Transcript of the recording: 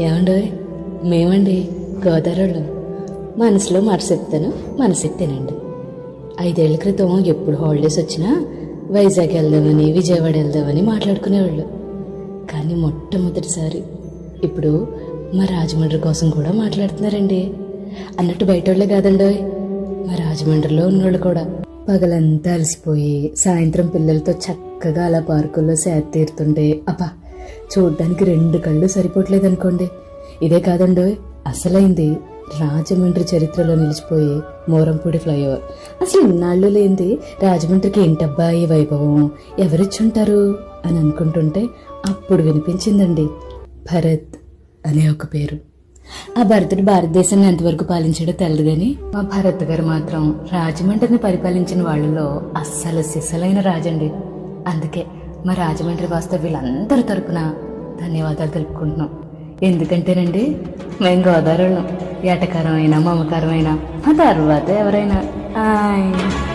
ఏమండి? మేమండి గోదావరిలో మనసులో మాట చెప్తాను మనసుకి తినండి ఐదేళ్ళ క్రితం ఎప్పుడు హాలిడేస్ వచ్చినా వైజాగ్ వెళ్దామని విజయవాడ వెళ్దామని మాట్లాడుకునేవాళ్ళు. కానీ మొట్టమొదటిసారి ఇప్పుడు మా రాజమండ్రి కోసం కూడా మాట్లాడుతున్నారండి. అన్నట్టు బయట వాళ్ళే కాదండి? మా రాజమండ్రిలో ఉన్నోళ్ళు కూడా. పగలంతా అలసిపోయి సాయంత్రం పిల్లలతో చక్కగా అలా పార్కుల్లో సేద తీరుతుంటే అబ్బా! చూడ్డానికి రెండు కళ్ళు సరిపోవట్లేదు అనుకోండి ఇదే కాదండి అసలైంది రాజమండ్రి చరిత్రలో నిలిచిపోయే మోరంపూడి ఫ్లైఓవర్. అసలు ఇన్నాళ్ళు లేనిది రాజమండ్రికి ఏంటబ్బా ఈ వైభవం? ఎవరిచ్చుంటారు? అని అనుకుంటుంటే అప్పుడు వినిపించిందండి భరత్ అనే ఒక పేరు. ఆ భరతుడు భారతదేశాన్ని ఎంతవరకు పాలించాడో తెలియదు కానీ మా భరత్ గారు మాత్రం రాజమండ్రిని పరిపాలించిన వాళ్ళలో అస్సలు సిసలైన రాజండి. అందుకే మా రాజమండ్రి వాస్తవ వీళ్ళందరి తరపున ధన్యవాదాలు తెలుపుకుంటున్నాం. ఎందుకంటేనండి మేము గోదావరిలో ఏటకారమైనా మమకారమైనా ఆ తర్వాత ఎవరైనా ఆయ్.